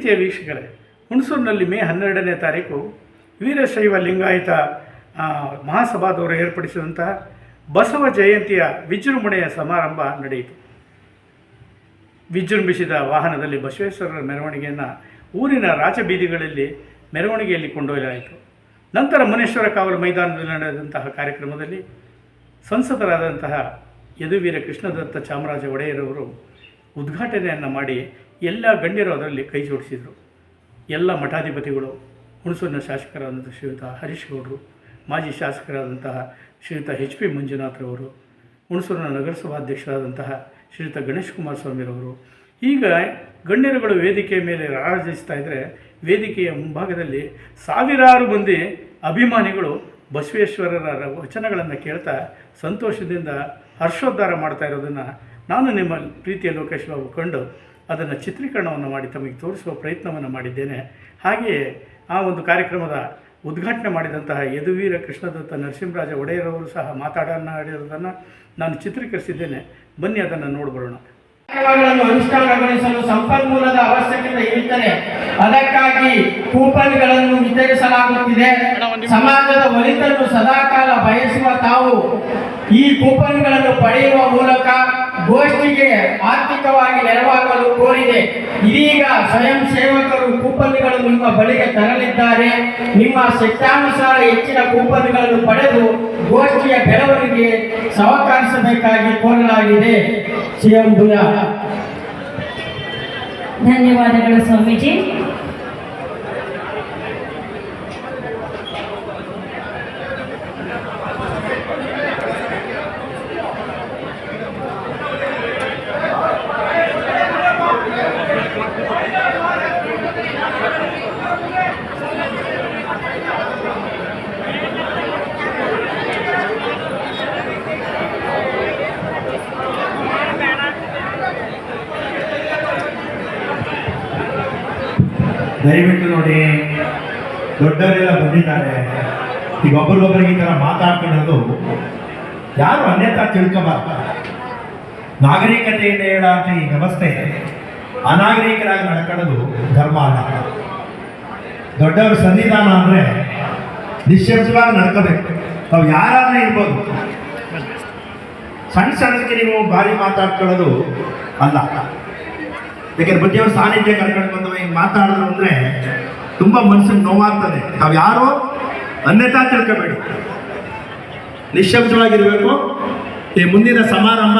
ಪ್ರೀತಿಯ ವೀಕ್ಷಕರೇ, ಹುಣಸೂರಿನಲ್ಲಿ ಮೇ ಹನ್ನೆರಡನೇ ತಾರೀಕು ವೀರಶೈವ ಲಿಂಗಾಯತ ಮಹಾಸಭಾದವರು ಏರ್ಪಡಿಸಿದಂತಹ ಬಸವ ಜಯಂತಿಯ ವಿಜೃಂಭಣೆಯ ಸಮಾರಂಭ ನಡೆಯಿತು. ವಿಜೃಂಭಿಸಿದ ವಾಹನದಲ್ಲಿ ಬಸವೇಶ್ವರರ ಮೆರವಣಿಗೆಯನ್ನು ಊರಿನ ರಾಜಬೀದಿಗಳಲ್ಲಿ ಮೆರವಣಿಗೆಯಲ್ಲಿ ಕೊಂಡೊಯ್ಯಲಾಯಿತು. ನಂತರ ಮುನೇಶ್ವರ ಕಾವಲು ಮೈದಾನದಲ್ಲಿ ನಡೆದಂತಹ ಕಾರ್ಯಕ್ರಮದಲ್ಲಿ ಸಂಸದರಾದಂತಹ ಯದುವೀರ ಕೃಷ್ಣದತ್ತ ಚಾಮರಾಜ ಒಡೆಯರವರು ಉದ್ಘಾಟನೆಯನ್ನು ಮಾಡಿ ಎಲ್ಲ ಗಣ್ಯರು ಅದರಲ್ಲಿ ಕೈ ಜೋಡಿಸಿದರು. ಎಲ್ಲ ಮಠಾಧಿಪತಿಗಳು, ಹುಣಸೂರಿನ ಶಾಸಕರಾದಂಥ ಶ್ರೀಯುತ ಹರೀಶ್ ಗೌಡರು ಮಾಜಿ ಶಾಸಕರಾದಂತಹ ಶ್ರೀಯುತ ಎಚ್ ಪಿ ಮಂಜುನಾಥ್ರವರು ಹುಣಸೂರಿನ ನಗರಸಭಾಧ್ಯಕ್ಷರಾದಂತಹ ಶ್ರೀಯುತ ಗಣೇಶ್ ಕುಮಾರ್ ಸ್ವಾಮಿರವರು ಈಗ ಗಣ್ಯರುಗಳು ವೇದಿಕೆಯ ಮೇಲೆ ರಾರಾಜಿಸ್ತಾ ಇದ್ದರೆ ವೇದಿಕೆಯ ಮುಂಭಾಗದಲ್ಲಿ ಸಾವಿರಾರು ಮಂದಿ ಅಭಿಮಾನಿಗಳು ಬಸವೇಶ್ವರರ ವಚನಗಳನ್ನು ಕೇಳ್ತಾ ಸಂತೋಷದಿಂದ ಹರ್ಷೋದ್ಧಾರ ಮಾಡ್ತಾ ಇರೋದನ್ನು ನಾನು ನಿಮ್ಮ ಪ್ರೀತಿಯ ಲೋಕೇಶ್ ಬಾಬು ಕಂಡು ಅದನ್ನು ಚಿತ್ರೀಕರಣವನ್ನು ಮಾಡಿ ತಮಗೆ ತೋರಿಸುವ ಪ್ರಯತ್ನವನ್ನು ಮಾಡಿದ್ದೇನೆ. ಹಾಗೆಯೇ ಆ ಒಂದು ಕಾರ್ಯಕ್ರಮದ ಉದ್ಘಾಟನೆ ಮಾಡಿದಂತಹ ಯದುವೀರ ಕೃಷ್ಣದತ್ತ ನರಸಿಂಹರಾಜ ಒಡೆಯರವರು ಸಹ ಮಾತಾಡನ್ನಾಡಿರೋದನ್ನು ನಾನು ಚಿತ್ರೀಕರಿಸಿದ್ದೇನೆ. ಬನ್ನಿ ಅದನ್ನು ನೋಡ್ಬರೋಣ. ಅನುಷ್ಠಾನಗೊಳಿಸಲು ಸಂಪನ್ಮೂಲದ ಅವಶ್ಯಕತೆ ಇರುತ್ತದೆ ಅದಕ್ಕಾಗಿ ಕೂಪನ್ಗಳನ್ನು ವಿತರಿಸಲಾಗುತ್ತಿದೆ. ಸಮಾಜದ ಒಳಿತನ್ನು ಸದಾಕಾಲ ಬಯಸುವ ತಾವು ಈ ಕೂಪನ್ಗಳನ್ನು ಪಡೆಯುವ ಮೂಲಕ ಗೋಷ್ಠಿಗೆ ಆರ್ಥಿಕವಾಗಿ ನೆರವಾಗಲು ಕೋರಿದೆ. ಇದೀಗ ಸ್ವಯಂ ಸೇವಕರು ಕೂಪನ್ಗಳು ನಿಮ್ಮ ಬಳಿಗೆ ತರಲಿದ್ದಾರೆ. ನಿಮ್ಮ ಶಕ್ತಾನುಸಾರ ಹೆಚ್ಚಿನ ಕೂಪನ್ಗಳನ್ನು ಪಡೆದು ಗೋಷ್ಠಿಯ ಬೆಳವಣಿಗೆ ಸಹಕರಿಸಬೇಕಾಗಿ ಕೋರಲಾಗಿದೆ. ಸಿಎಂ ದುಯಾ ಧನ್ಯವಾದಗಳು ಸ್ವಾಮೀಜಿ. ದಯವಿಟ್ಟು ನೋಡಿ, ದೊಡ್ಡವರೆಲ್ಲ ಬಂದಿದ್ದಾರೆ. ಈಗ ಒಬ್ಬರಿಗೊಬ್ಬರಿಗೆ ಈ ಥರ ಮಾತಾಡ್ಕೊಳ್ಳೋದು ಯಾರು ಅನ್ಯತಾ ತಿಳ್ಕೊಬಾರ್ದು? ನಾಗರಿಕತೆಯಿಂದ ಹೇಳಂತ ಈ ವ್ಯವಸ್ಥೆ ಅನಾಗರಿಕರಾಗಿ ನಡ್ಕೊಳ್ಳೋದು ಧರ್ಮ ಅಲ್ಲ. ದೊಡ್ಡವ್ರ ಸನ್ನಿಧಾನ ಅಂದರೆ ನಿಶ್ಶಬ್ದವಾಗಿ ನಡ್ಕೋಬೇಕು. ನಾವು ಯಾರಾದ್ರೂ ಇರ್ಬೋದು. ಸಣ್ಣ ಸಣ್ಣದಕ್ಕೆ ನೀವು ಭಾರಿ ಮಾತಾಡ್ಕೊಳ್ಳೋದು ಅಲ್ಲ. ಯಾಕೆಂದ್ರೆ ಬುದ್ಧಿಯವ್ರ ಸಾನ್ನಿಧ್ಯ ಕರ್ಕೊಂಡು ಬಂದವ ಹಿಂಗೆ ಮಾತಾಡಿದ್ರು ಅಂದ್ರೆ ತುಂಬಾ ಮನಸ್ಸಿಗೆ ನೋವಾಗ್ತದೆ. ನಾವು ಯಾರೋ? ಅನ್ಯತಾ ತಿಳ್ಕೋಬೇಡಿ. ನಿಶ್ಶಬ್ದವಾಗಿರ್ಬೇಕು ಈ ಮುಂದಿನ ಸಮಾರಂಭ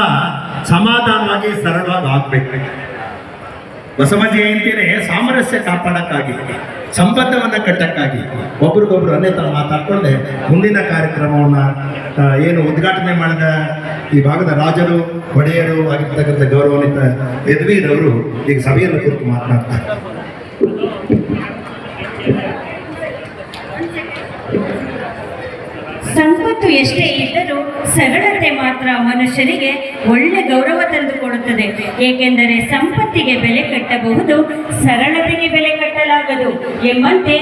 ಸಮಾಧಾನವಾಗಿ ಸರಳವಾಗಿ ಆಗ್ಬೇಕು. ಬಸವ ಜಯಂತಿನೇ ಸಾಮರಸ್ಯ ಕಾಪಾಡಕ್ಕಾಗಿ, ಸಂಬಂಧವನ್ನ ಕಟ್ಟಕ್ಕಾಗಿ ಒಬ್ರಿಗೊಬ್ರು ಅನ್ಯತಾ ಮಾತಾಡ್ಕೊಂಡೆ. ಮುಂದಿನ ಕಾರ್ಯಕ್ರಮವನ್ನ ಏನು ಉದ್ಘಾಟನೆ ಮಾಡಿದ ಈ ಭಾಗದ ರಾಜರು, ಒಡೆಯರು ಆಗಿರ್ತಕ್ಕಂಥ ಗೌರವಾನ್ವಿತ ಅವರು ಈಗ ಸಭೆಯನ್ನು ಕುರಿತು ಮಾತನಾಡ್ತಾರೆ. ಸಂಪತ್ತು ಎಷ್ಟೇ ಇದ್ದರೂ ಸರಳತೆ ಮಾತ್ರ ಮನುಷ್ಯರಿಗೆ ಒಳ್ಳೆ ಗೌರವ ತಂದುಕೊಡುತ್ತದೆ. ಏಕೆಂದರೆ ಸಂಪತ್ತಿಗೆ ಬೆಲೆ ಕಟ್ಟಬಹುದು, ಸರಳತೆಗೆ ಬೆಲೆ ಕಟ್ಟಲಾಗದು ಎಂಬಂತೆ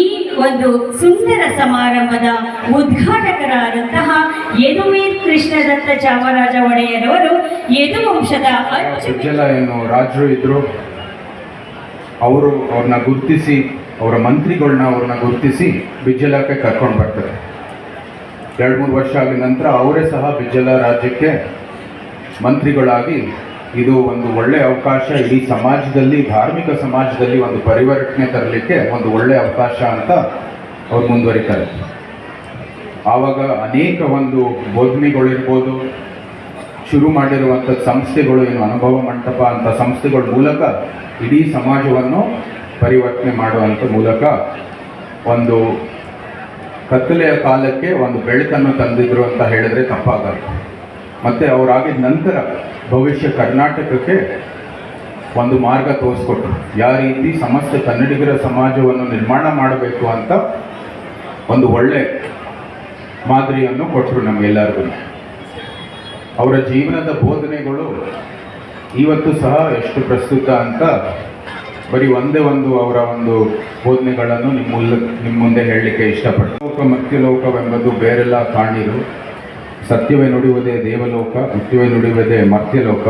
ಈ ಒಂದು ಸುಂದರ ಸಮಾರಂಭದ ಉದ್ಘಾಟಕರಾದಂತಹ ಯದುವೀರ್ ಕೃಷ್ಣದತ್ತ ಚಾಮರಾಜ ಒಡೆಯರವರು ಯದುವಂಶದ ಏನು ರಾಜರು ಇದ್ರು. ಅವರು ಅವ್ರನ್ನ ಗುರುತಿಸಿ, ಅವರ ಮಂತ್ರಿಗಳನ್ನ ಅವ್ರನ್ನ ಗುರುತಿಸಿ ಬಿಜ್ಜಲಕ್ಕೆ ಕರ್ಕೊಂಡು ಬರ್ತಾರೆ. ಎರಡು ಮೂರು ವರ್ಷ ಆಗಿದ ನಂತರ ಅವರೇ ಸಹ ಬಿಜ್ಜಲ ರಾಜ್ಯಕ್ಕೆ ಮಂತ್ರಿಗಳಾಗಿ ಇದು ಒಂದು ಒಳ್ಳೆಯ ಅವಕಾಶ. ಇಡೀ ಸಮಾಜದಲ್ಲಿ, ಧಾರ್ಮಿಕ ಸಮಾಜದಲ್ಲಿ ಒಂದು ಪರಿವರ್ತನೆ ತರಲಿಕ್ಕೆ ಒಂದು ಒಳ್ಳೆಯ ಅವಕಾಶ ಅಂತ ಅವ್ರು ಮುಂದುವರಿತಾರೆ. ಆವಾಗ ಅನೇಕ ಒಂದು ಬೋಧನೆಗಳಿರ್ಬೋದು ಶುರು ಮಾಡಿರುವಂಥ ಸಂಸ್ಥೆಗಳು ಏನು, ಅನುಭವ ಮಂಟಪ ಅಂತ ಸಂಸ್ಥೆಗಳ ಮೂಲಕ ಇಡೀ ಸಮಾಜವನ್ನು ಪರಿವರ್ತನೆ ಮಾಡುವಂಥ ಮೂಲಕ ಒಂದು ಕತ್ತಲೆಯ ಕಾಲಕ್ಕೆ ಒಂದು ಬೆಳಕನ್ನು ತಂದಿದ್ರು ಅಂತ ಹೇಳಿದ್ರೆ ತಪ್ಪಾಗಲ್ಲ. ಮತ್ತು ಅವರಾಗಿದ ನಂತರ ಭವಿಷ್ಯ ಕರ್ನಾಟಕಕ್ಕೆ ಒಂದು ಮಾರ್ಗ ತೋರಿಸ್ಕೊಟ್ರು. ಯಾವ ರೀತಿ ಸಮಸ್ತ ಕನ್ನಡಿಗರ ಸಮಾಜವನ್ನು ನಿರ್ಮಾಣ ಮಾಡಬೇಕು ಅಂತ ಒಂದು ಒಳ್ಳೆ ಮಾದರಿಯನ್ನು ಕೊಟ್ಟರು ನಮಗೆಲ್ಲರಿಗೂ ಅವರ ಜೀವನದ ಬೋಧನೆಗಳು ಇವತ್ತು ಸಹ ಎಷ್ಟು ಪ್ರಸ್ತುತ ಅಂತ ಬರೀ ಒಂದೇ ಒಂದು ಅವರ ಒಂದು ಬೋಧನೆಗಳನ್ನು ನಿಮ್ಮ ನಿಮ್ಮ ಮುಂದೆ ಹೇಳಲಿಕ್ಕೆ ಇಷ್ಟಪಡ್ತೀನಿ. ಲೋಕ ಮರ್ತ್ಯಲೋಕವೆಂಬುದು ಬೇರೆಲ್ಲ ಕಾಣಿರು. ಸತ್ಯವೇ ನುಡಿಯುವುದೇ ದೇವಲೋಕ, ಮೃತ್ಯುವೇ ನುಡಿಯುವುದೇ ಮರ್ತ್ಯಲೋಕ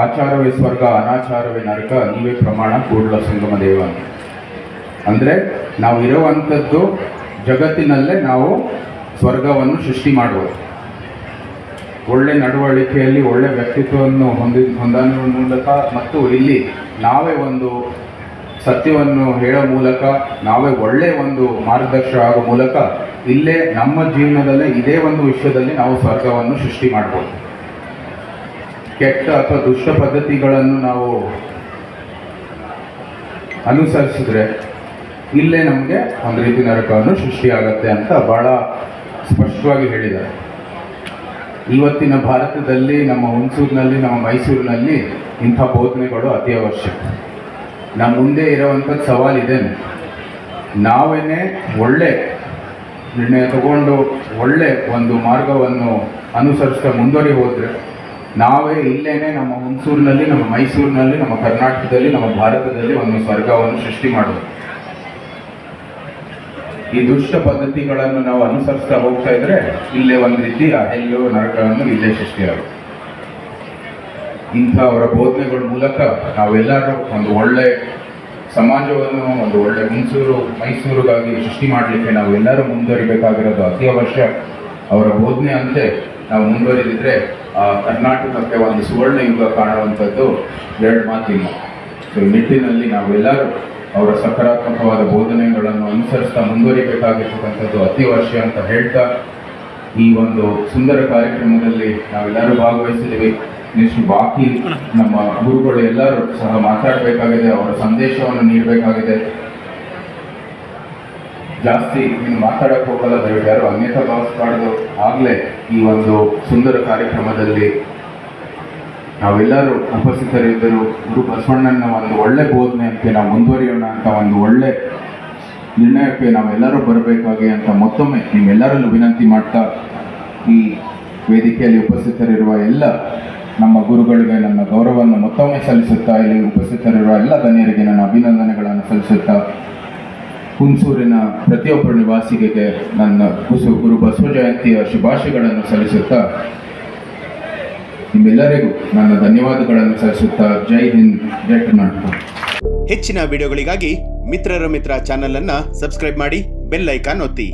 ಆಚಾರವೇ ಸ್ವರ್ಗ, ಅನಾಚಾರವೇ ನರಕ, ನೀವೇ ಪ್ರಮಾಣ, ಕೂಡಲ ಸಂಗಮ ದೇವ. ಅಂದರೆ ನಾವು ಇರುವಂಥದ್ದು ಜಗತ್ತಿನಲ್ಲೇ ನಾವು ಸ್ವರ್ಗವನ್ನು ಸೃಷ್ಟಿ ಮಾಡುವುದು ಒಳ್ಳೆ ನಡವಳಿಕೆಯಲ್ಲಿ ಒಳ್ಳೆ ವ್ಯಕ್ತಿತ್ವವನ್ನು ಹೊಂದಿ, ಹೊಂದಾಣಿಕೆ ಮೂಲಕ ಮತ್ತು ಇಲ್ಲಿ ನಾವೇ ಒಂದು ಸತ್ಯವನ್ನು ಹೇಳೋ ಮೂಲಕ, ನಾವೇ ಒಳ್ಳೆ ಒಂದು ಮಾರ್ಗದರ್ಶನ ಆಗೋ ಮೂಲಕ ಇಲ್ಲೇ ನಮ್ಮ ಜೀವನದಲ್ಲೇ ಇದೇ ಒಂದು ವಿಷಯದಲ್ಲಿ ನಾವು ಸ್ವರ್ಗವನ್ನು ಸೃಷ್ಟಿ ಮಾಡ್ಬೋದು. ಕೆಟ್ಟ ಅಥವಾ ದುಷ್ಟ ಪದ್ಧತಿಗಳನ್ನು ನಾವು ಅನುಸರಿಸಿದ್ರೆ ಇಲ್ಲೇ ನಮಗೆ ಒಂದು ರೀತಿ ನರಕವನ್ನು ಸೃಷ್ಟಿಯಾಗತ್ತೆ ಅಂತ ಬಹಳ ಸ್ಪಷ್ಟವಾಗಿ ಹೇಳಿದ್ದಾರೆ. ಇವತ್ತಿನ ಭಾರತದಲ್ಲಿ, ನಮ್ಮ ಹುಣಸೂರಿನಲ್ಲಿ, ನಮ್ಮ ಮೈಸೂರಿನಲ್ಲಿ ಇಂಥ ಬೋಧನೆಗಳು ಅತಿ ಅವಶ್ಯಕ ನಮ್ಮ ಮುಂದೆ ಇರೋವಂಥದ್ದು ಸವಾಲಿದೆ. ನಾವೇನೇ ಒಳ್ಳೆ ನಿರ್ಣಯ ತಗೊಂಡು ಒಳ್ಳೆ ಒಂದು ಮಾರ್ಗವನ್ನು ಅನುಸರಿಸ್ತಾ ಮುಂದುವರಿ ಹೋದರೆ, ನಾವೇ ಇಲ್ಲೇನೆ ನಮ್ಮ ಹುಣಸೂರಿನಲ್ಲಿ, ನಮ್ಮ ಮೈಸೂರಿನಲ್ಲಿ, ನಮ್ಮ ಕರ್ನಾಟಕದಲ್ಲಿ, ನಮ್ಮ ಭಾರತದಲ್ಲಿ ಒಂದು ಸ್ವರ್ಗವನ್ನು ಸೃಷ್ಟಿ ಮಾಡೋದು. ಈ ದುಷ್ಟ ಪದ್ಧತಿಗಳನ್ನು ನಾವು ಅನುಸರಿಸ್ತಾ ಹೋಗ್ತಾ ಇದ್ರೆ ಇಲ್ಲೇ ಒಂದು ರೀತಿ ಅಹಲ್ಯೋ ನರಕವನ್ನು ಇಲ್ಲೇ ಸೃಷ್ಟಿಯಾಗುತ್ತೆ ಇಂಥ ಅವರ ಬೋಧನೆಗಳ ಮೂಲಕ ನಾವೆಲ್ಲರೂ ಒಂದು ಒಳ್ಳೆ ಸಮಾಜವನ್ನು, ಒಂದು ಒಳ್ಳೆ ಮೈಸೂರು ಮೈಸೂರಿಗಾಗಿ ಸೃಷ್ಟಿ ಮಾಡಲಿಕ್ಕೆ ನಾವೆಲ್ಲರೂ ಮುಂದುವರಿಬೇಕಾಗಿರೋದು ಅತಿ ಅವಶ್ಯ. ಅವರ ಬೋಧನೆ ಅಂತೆ ನಾವು ಮುಂದುವರಿದಿದ್ರೆ ಆ ಕರ್ನಾಟಕಕ್ಕೆ ಒಂದು ಸುವರ್ಣ ಯುಗ ಕಾಣುವಂಥದ್ದು ಎರಡು ಮಾತಿಲ್ಲ. ಸೊ ಈ ನಿಟ್ಟಿನಲ್ಲಿ ನಾವೆಲ್ಲರೂ ಅವರ ಸಕಾರಾತ್ಮಕವಾದ ಬೋಧನೆಗಳನ್ನು ಅನುಸರಿಸ್ತಾ ಮುಂದುವರಿಬೇಕಾಗಿರ್ತಕ್ಕಂಥದ್ದು ಅತಿವಶ್ಯ ಅಂತ ಹೇಳ್ತಾ ಈ ಒಂದು ಸುಂದರ ಕಾರ್ಯಕ್ರಮದಲ್ಲಿ ನಾವೆಲ್ಲರೂ ಭಾಗವಹಿಸಿದ್ದೀವಿ. ನೆಕ್ಸ್ಟ್ ಬಾಕಿ ನಮ್ಮ ಗುರುಗಳು ಎಲ್ಲರೂ ಸಹ ಮಾತಾಡಬೇಕಾಗಿದೆ, ಅವರ ಸಂದೇಶವನ್ನು ನೀಡಬೇಕಾಗಿದೆ. ಜಾಸ್ತಿ ಇನ್ನು ಮಾತಾಡಕ್ಕೆ ಹೋಗಲ್ಲ, ದಯವಿಟ್ಟು ಯಾರು ಅನ್ಯತಾ ಭಾವಿಸಬಾರ್ದು. ಆಗಲೇ ಈ ಒಂದು ಸುಂದರ ಕಾರ್ಯಕ್ರಮದಲ್ಲಿ ನಾವೆಲ್ಲರೂ ಉಪಸ್ಥಿತರಿದ್ದರು ಗುರು ಬಸವಣ್ಣನ ಒಂದು ಒಳ್ಳೆ ಬೋಧನೆಯಂತೆ ನಾವು ಮುಂದುವರಿಯೋಣ ಅಂತ ಒಂದು ಒಳ್ಳೆ ನಿರ್ಣಯಕ್ಕೆ ನಾವೆಲ್ಲರೂ ಬರಬೇಕಾಗಿ ಅಂತ ಮತ್ತೊಮ್ಮೆ ನಿಮ್ಮೆಲ್ಲರಲ್ಲೂ ವಿನಂತಿ ಮಾಡ್ತಾ ಈ ವೇದಿಕೆಯಲ್ಲಿ ಉಪಸ್ಥಿತರಿರುವ ಎಲ್ಲ ನಮ್ಮ ಗುರುಗಳಿಗೆ ನನ್ನ ಗೌರವವನ್ನು ಮತ್ತೊಮ್ಮೆ ಸಲ್ಲಿಸುತ್ತಾ ಇಲ್ಲಿ ಉಪಸ್ಥಿತರಿರುವ ಎಲ್ಲ ಗಣ್ಯರಿಗೆ ನನ್ನ ಅಭಿನಂದನೆಗಳನ್ನು ಸಲ್ಲಿಸುತ್ತಾ ಹುಣಸೂರಿನ ಪ್ರತಿಯೊಬ್ಬ ನಿವಾಸಿಗೆ ನನ್ನ ಕುಸು ಗುರು ಬಸವ ಜಯಂತಿಯ ಶುಭಾಶಯಗಳನ್ನು ಸಲ್ಲಿಸುತ್ತಾ ನಿಮ್ಮೆಲ್ಲರಿಗೂ ನನ್ನ ಧನ್ಯವಾದಗಳನ್ನು ಸಲ್ಲಿಸುತ್ತಾ ಜೈ ಹಿಂದ್, ಜೈ ಕರ್ನಾಟಕ. ಹೆಚ್ಚಿನ ವಿಡಿಯೋಗಳಿಗಾಗಿ ಮಿತ್ರರ ಮಿತ್ರ ಚಾನೆಲ್ ಅನ್ನ ಸಬ್ಸ್ಕ್ರೈಬ್ ಮಾಡಿ ಬೆಲ್ ಐಕಾನ್ ಒತ್ತಿ.